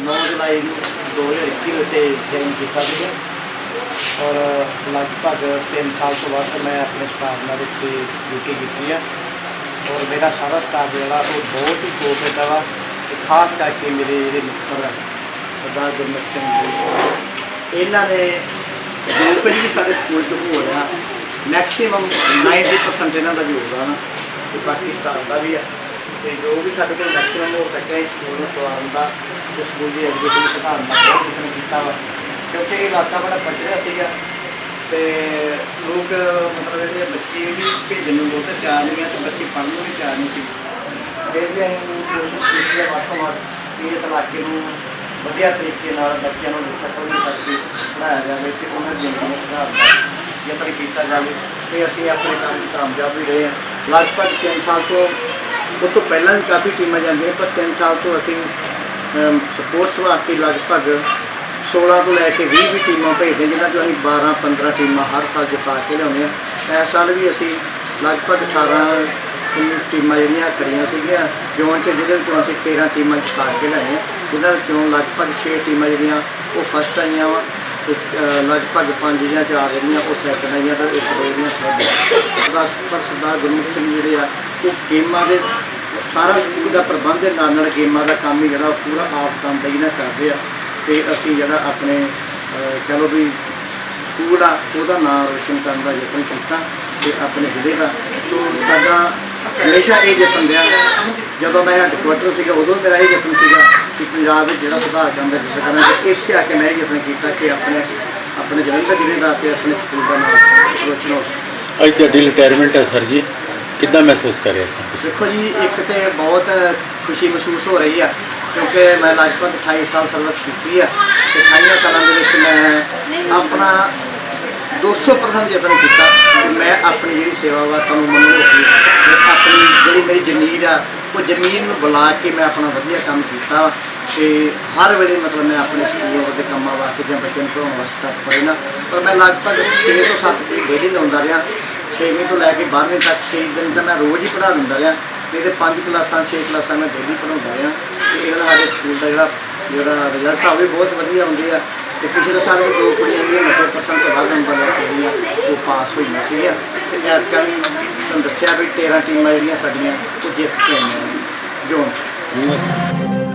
Join ਕੀਤਾ ਸੀਗਾ ਔਰ ਲਗਭਗ 3 ਸਾਲ ਤੋਂ ਬਾਅਦ ਮੈਂ ਆਪਣੇ ਸਟਾਫ ਨਾਲ ਵਿੱਚ ਡਿਊਟੀ ਕੀਤੀ ਆ। ਔਰ ਮੇਰਾ ਸਾਰਾ ਸਟਾਫ ਜਿਹੜਾ ਉਹ ਬਹੁਤ ਹੀ ਕੋਪਰੇਟਿਵ ਆ ਤੇ ਖਾਸ ਕਰਕੇ ਮੇਰੇ ਜਿਹੜੇ ਮਿੱਤਰ ਆ ਸਰਦਾਰ ਗੁਰਮੁਖ ਸਿੰਘ ਜੀ ਇਹਨਾਂ ਨੇ ਜੋ ਕੁਝ ਵੀ ਸਾਡੇ ਸਕੂਲ 'ਚ ਹੋ ਰਿਹਾ ਮੈਕਸਿਮਮ 90% ਇਹਨਾਂ ਦਾ ਯੋਗਦਾਨ ਆ। ਤੇ ਬਾਕੀ ਸਟਾਫ ਦਾ ਵੀ ਆ। ਤੇ ਜੋ ਵੀ ਸਾਡੇ ਕੋਲ ਮੈਕਸਿਮਮ ਹੋ ਸਕਿਆ ਇਸ ਸਕੂਲ ਨੂੰ ਚਲਾਉਣ ਦਾ ਤੇ ਸਕੂਲ ਦੀ ਐਜੂਕੇਸ਼ਨ ਸੁਧਾਰਨ ਦਾ ਯਤਨ ਕੀਤਾ ਵਾ। ਕਿਉਂਕਿ ਇਹ ਇਲਾਕਾ ਬੜਾ ਪਛੜਿਆ ਸੀਗਾ ਤੇ ਲੋਕ ਮਤਲਬ ਇਹਦੇ ਬੱਚੇ ਵੀ ਭੇਜਣ ਨੂੰ ਬਹੁਤ ਚਾਹ ਨਹੀਂ ਆ ਤੇ ਬੱਚੇ ਪੜ੍ਹਨ ਨੂੰ ਵੀ ਚਾਹ ਨਹੀਂ ਸੀ। ਫਿਰ ਵੀ ਅਸੀਂ ਕੋਸ਼ਿਸ਼ ਕੀਤੀ ਹੈ ਵੱਧ ਕਿ ਇਸ ਇਲਾਕੇ ਨੂੰ ਵਧੀਆ ਤਰੀਕੇ ਨਾਲ ਬੱਚਿਆਂ ਨੂੰ ਸਫਲ ਕਰਕੇ ਪੜ੍ਹਾਇਆ ਜਾਵੇ ਤੇ ਉਹਨਾਂ ਦੀ ਜ਼ਿੰਦਗੀ ਨੂੰ ਸੁਧਾਰਨ ਦਾ ਯਤਨ ਕੀਤਾ ਜਾਵੇ ਤੇ ਅਸੀਂ ਆਪਣੇ ਕੰਮ ਕਾਮਯਾਬ ਵੀ ਰਹੇ ਹਾਂ। ਲਗਭਗ 3 ਸਾਲ ਤੋਂ ਉਹ ਤੋਂ ਪਹਿਲਾਂ ਵੀ ਕਾਫੀ ਟੀਮਾਂ ਜਾਂਦੀਆਂ, ਪਰ 3 ਸਾਲ ਤੋਂ ਅਸੀਂ ਸਪੋਰਟਸ ਵਾਸਤੇ ਲਗਭਗ 16 ਤੋਂ ਲੈ ਕੇ 20 ਵੀ ਟੀਮਾਂ ਭੇਜਦੇ, ਜਿਨ੍ਹਾਂ ਚੋਂ ਅਸੀਂ 12 15 ਟੀਮਾਂ ਹਰ ਸਾਲ ਜਿਤਾ ਕੇ ਲਿਆਉਂਦੇ ਹਾਂ। ਇਸ ਸਾਲ ਵੀ ਅਸੀਂ ਲਗਭਗ 18 ਟੀਮਾਂ ਜਿਹੜੀਆਂ ਖੜੀਆਂ ਸੀਗੀਆਂ ਜੋਨ 'ਚ ਜਿਹਦੇ ਵਿੱਚੋਂ ਅਸੀਂ 13 ਟੀਮਾਂ ਜਿਤਾ ਕੇ ਲਿਆਏ ਹਾਂ। ਜਿਹਨਾਂ ਵਿੱਚੋਂ ਲਗਭਗ 6 ਟੀਮਾਂ ਜਿਹੜੀਆਂ, ਉਹ ਫਸਟ ਆਈਆਂ ਵਾ, ਤੇ ਲਗਭਗ 5 ਜਾਂ 4 ਜਿਹੜੀਆਂ, ਉਹ ਸੈਕੰਡ ਆਈਆਂ ਤੇ ਇੱਕ ਦੋ ਜਿਹੜੀਆਂ ਥਰਡ ਸਰਦਾਰ ਸਰਦਾਰ ਗੁਰਮੁਖ ਸਿੰਘ ਜਿਹੜੇ ਆ ਉਹ ਗੇਮਾਂ ਦੇ ਸਾਰਾ ਸਕੂਲ ਦਾ ਪ੍ਰਬੰਧ ਦੇ ਨਾਲ ਨਾਲ ਗੇਮਾਂ ਦਾ ਕੰਮ ਹੀ ਜਿਹੜਾ ਉਹ ਪੂਰਾ ਆਪ ਤਨਦੇਹੀ ਨਾਲ ਕਰਦੇ ਆ। ਤੇ ਅਸੀਂ ਜਿਹੜਾ ਆਪਣੇ ਅਹ, ਕਹਿ ਲਓ ਵੀ ਸਕੂਲ ਆ ਉਹਦਾ ਨਾਮ ਰੋਸ਼ਨ ਕਰਨ ਦਾ ਯਤਨ ਕੀਤਾ ਤੇ ਆਪਣੇ ਜ਼ਿਲ੍ਹੇ ਦਾ। ਤੋਂ ਸਾਡਾ ਹਮੇਸ਼ਾ ਇਹ ਯਤਨ ਰਿਹਾ। ਜਦੋਂ ਮੈਂ ਹੈਡਕੁਆਟਰ ਸੀਗਾ ਉਦੋਂ ਮੇਰਾ ਇਹ ਯਤਨ ਸੀਗਾ ਕਿ ਪੰਜਾਬ ਵਿੱਚ ਜਿਹੜਾ ਸੁਧਾਰ ਕਰਨ ਦਾ ਯਤਨ ਕਰਨਾ ਤੇ ਇੱਥੇ ਆ ਕੇ ਮੈਂ ਇਹ ਯਤਨ ਕੀਤਾ ਕਿ ਆਪਣੇ ਆਪਣੇ ਜਲੰਧਰ ਜ਼ਿਲ੍ਹੇ ਦਾ ਤੇ ਆਪਣੇ ਸਕੂਲ ਦਾ ਨਾਮ ਰੋਸ਼ਨ ਹੋ ਸਕੇ ਅੱਜ ਤੁਹਾਡੀ ਰਿਟਾਇਰਮੈਂਟ ਹੈ ਸਰ ਜੀ। ਕਿੱਦਾਂ ਮਹਿਸੂਸ ਕਰ ਰਹੇ ਹੋ ਦੇਖੋ ਜੀ, ਇੱਕ ਤੇ ਬਹੁਤ ਖੁਸ਼ੀ ਮਹਿਸੂਸ ਹੋ ਰਹੀ ਆ, ਕਿਉਂਕਿ ਮੈਂ ਲਗਭਗ 28 ਸਾਲ ਸਰਵਿਸ ਕੀਤੀ ਆ, ਤੇ 28 ਸਾਲਾਂ ਦੇ ਵਿੱਚ ਮੈਂ ਆਪਣਾ 200% ਯਤਨ ਕੀਤਾ ਕਿ ਮੈਂ ਆਪਣੀ ਜਿਹੜੀ ਸੇਵਾ ਵਾ ਤੁਹਾਨੂੰ ਮੰਨੂ ਆਪਣੀ ਜਿਹੜੀ ਮੇਰੀ ਜ਼ਮੀਰ ਆ, ਉਹ ਜ਼ਮੀਨ ਨੂੰ ਬੁਲਾ ਕੇ ਮੈਂ ਆਪਣਾ ਵਧੀਆ ਕੰਮ ਕੀਤਾ ਤੇ ਹਰ ਵੇਲੇ ਮਤਲਬ ਮੈਂ ਆਪਣੇ ਸਕੂਲ ਦੇ ਕੰਮਾਂ ਵਾਸਤੇ ਜਾਂ ਬੱਚਿਆਂ ਨੂੰ ਪੜਾਉਣ ਵਾਸਤੇ ਤੱਕ ਪੜ੍ਹੇ ਨਾ, ਪਰ ਮੈਂ ਲਗਭਗ 6 ਤੋਂ 7 ਦਿਨ ਡੇਲੀ ਲਾਉਂਦਾ ਰਿਹਾ 6ਵੀਂ ਤੋਂ ਲੈ ਕੇ 12ਵੀਂ ਤੱਕ 6 ਦਿਨ ਤਾਂ ਮੈਂ ਰੋਜ਼ ਹੀ ਪੜ੍ਹਾ ਦਿੰਦਾ ਰਿਹਾ ਨਹੀਂ ਤੇ 5 ਕਲਾਸਾਂ 6 ਕਲਾਸਾਂ ਮੈਂ ਡੇਲੀ ਪੜ੍ਹਾਉਂਦਾ ਰਿਹਾ ਤੇ ਇਹਦਾ ਸਾਡੇ ਸਕੂਲ ਦਾ ਜਿਹੜਾ ਜਿਹੜਾ ਰਿਜ਼ਲਟ ਆ ਉਹ ਵੀ ਬਹੁਤ ਵਧੀਆ ਹੁੰਦੇ ਆ ਤੇ ਪਿਛਲੇ ਸਾਲ ਵੀ ਦੋ ਕੁੜੀਆਂ ਜਿਹੜੀਆਂ 90% ਤੋਂ ਵੱਧ ਨੰਬਰ ਲੈ ਕੇ ਗਈਆਂ ਉਹ ਪਾਸ ਹੋਈਆਂ ਸੀਗੀਆਂ ਤੇ ਇਸ ਵੀ ਤੁਹਾਨੂੰ ਦੱਸਿਆ ਵੀ 13 ਟੀਮਾਂ ਜਿਹੜੀਆਂ ਸਾਡੀਆਂ ਉਹ ਜਿੱਤ ਕੇ ਆਈਆਂ ਜੋਨ